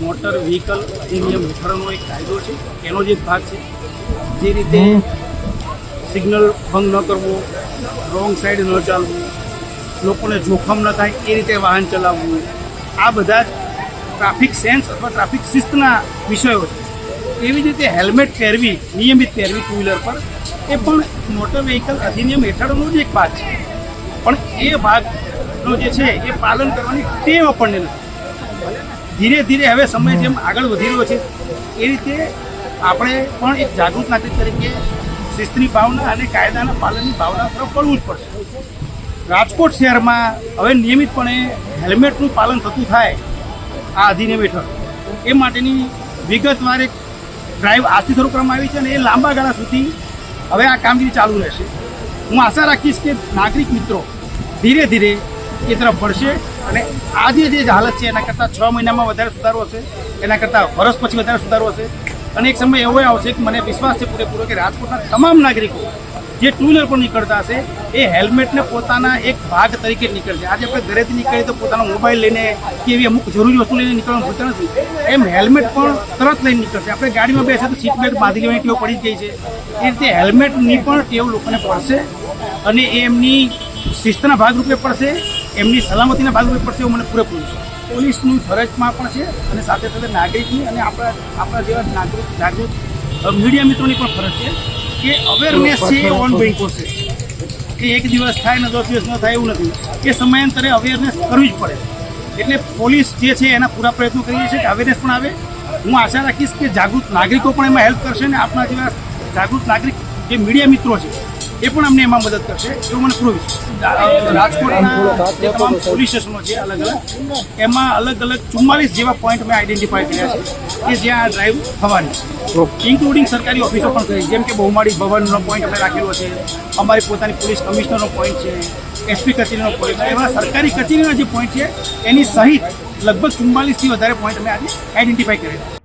Motor vehicle અધિનિયમ હેઠળનો એક કાયદો છે એનો જ એક ભાગ છે. જે રીતે સિગ્નલ ભંગ ન કરવો રોંગ સાઈડ ન ચાલવું લોકોને જોખમ ન થાય એ રીતે વાહન ચલાવવું. આ બધા જ ટ્રાફિક સેન્સ અથવા ટ્રાફિક શિસ્તના વિષયો છે. એવી જ રીતે હેલ્મેટ પહેરવી નિયમિત પહેરવી ટુ વ્હીલર પર એ પણ મોટર વ્હીકલ અધિનિયમ હેઠળનો જ એક ભાગ છે. પણ એ ભાગનો જે છે એ પાલન કરવાની ટેવ આપણને નથી. ધીરે ધીરે હવે સમય જેમ આગળ વધી રહ્યો છે, એ રીતે આપણે પણ એક જાગૃત નાગરિક તરીકે શિસ્તની ભાવના અને કાયદાના પાલનની ભાવના તરફ પડવું જ પડશે. રાજકોટ શહેરમાં હવે નિયમિતપણે હેલ્મેટનું પાલન થતું થાય આ અધિનિયમ હેઠળ. એ માટેની વિગતવાર એક ડ્રાઈવ આજથી શરૂ કરવામાં આવી છે અને એ લાંબા ગાળા સુધી હવે આ કામગીરી ચાલુ રહેશે. હું આશા રાખીશ કે નાગરિક મિત્રો ધીરે ધીરે એ તરફ વળશે. અને આજે જે હાલત છે, એના કરતાં છ મહિનામાં વધારે સુધારો હશે. એના કરતાં વર્ષ પછી વધારે સુધારો હશે. અને એક સમય એવો આવશે કે મને વિશ્વાસ છે પૂરેપૂરો કે રાજકોટના તમામ નાગરિકો જે ટુ વ્હીલર પર નીકળતા હશે, એ હેલ્મેટને પોતાના એક ભાગ તરીકે નીકળશે. આજે આપણે ઘરેથી નીકળીએ તો પોતાનો મોબાઈલ લઈને કે એવી અમુક જરૂરી વસ્તુ લઈને નીકળવાનું ભૂલતા નથી. એમ હેલ્મેટ પણ તરત લઈને નીકળશે. આપણે ગાડીમાં બેસે તો સીટ બેલ્ટ બાંધી લેવાની ટેવ પડી ગઈ છે. એ રીતે હેલ્મેટની પણ ટેવ લોકોને પડશે અને એ એમની શિસ્તના ભાગરૂપે પડશે. એમની સલામતીના ભાગરૂપે પડશે એવું મને પૂરેપૂરું છે. પોલીસની ફરજમાં પણ છે અને સાથે સાથે નાગરિકની અને આપણા આપણા જેવા નાગરિક જાગૃત મીડિયા મિત્રોની પણ ફરજ છે કે અવેરનેસ છે એ ઓન ગોઈંગ પ્રોસેસ કે એક દિવસ થાય ને દસ દિવસ ન થાય એવું નથી. એ સમયાંતરે અવેરનેસ કરવી જ પડે. એટલે પોલીસ જે છે એના પૂરા પ્રયત્નો કરીએ છીએ કે અવેરનેસ પણ આવે. હું આશા રાખીશ કે જાગૃત નાગરિકો પણ એમાં હેલ્પ કરશે ને આપણા જેવા જાગૃત નાગરિક જે મીડિયા મિત્રો છે એ પણ અમને એમાં મદદ કરશે. એવું મને પૂરું વિશ્વાસ છે. રાજકોટના પોલીસ સ્ટેશનો છે અલગ અલગ. એમાં અલગ અલગ ચુમ્માલીસ જેવા પોઈન્ટ મેં આઈડેન્ટિફાઈ કર્યા છે કે જ્યાં ડ્રાઈવ થવાની ઇન્ક્લુડિંગ સરકારી ઓફિસો પણ કરી જેમ કે બહુમાળી ભવનનો પોઈન્ટ અમે રાખેલો છે. અમારી પોતાની પોલીસ કમિશનરનો પોઈન્ટ છે. એસપી કચેરીનો પોઈન્ટ એવા સરકારી કચેરીના જે પોઈન્ટ છે, એની સહિત લગભગ ચુમ્માલીસથી વધારે પોઈન્ટ અમે આજે આઈડેન્ટિફાઈ કરેલા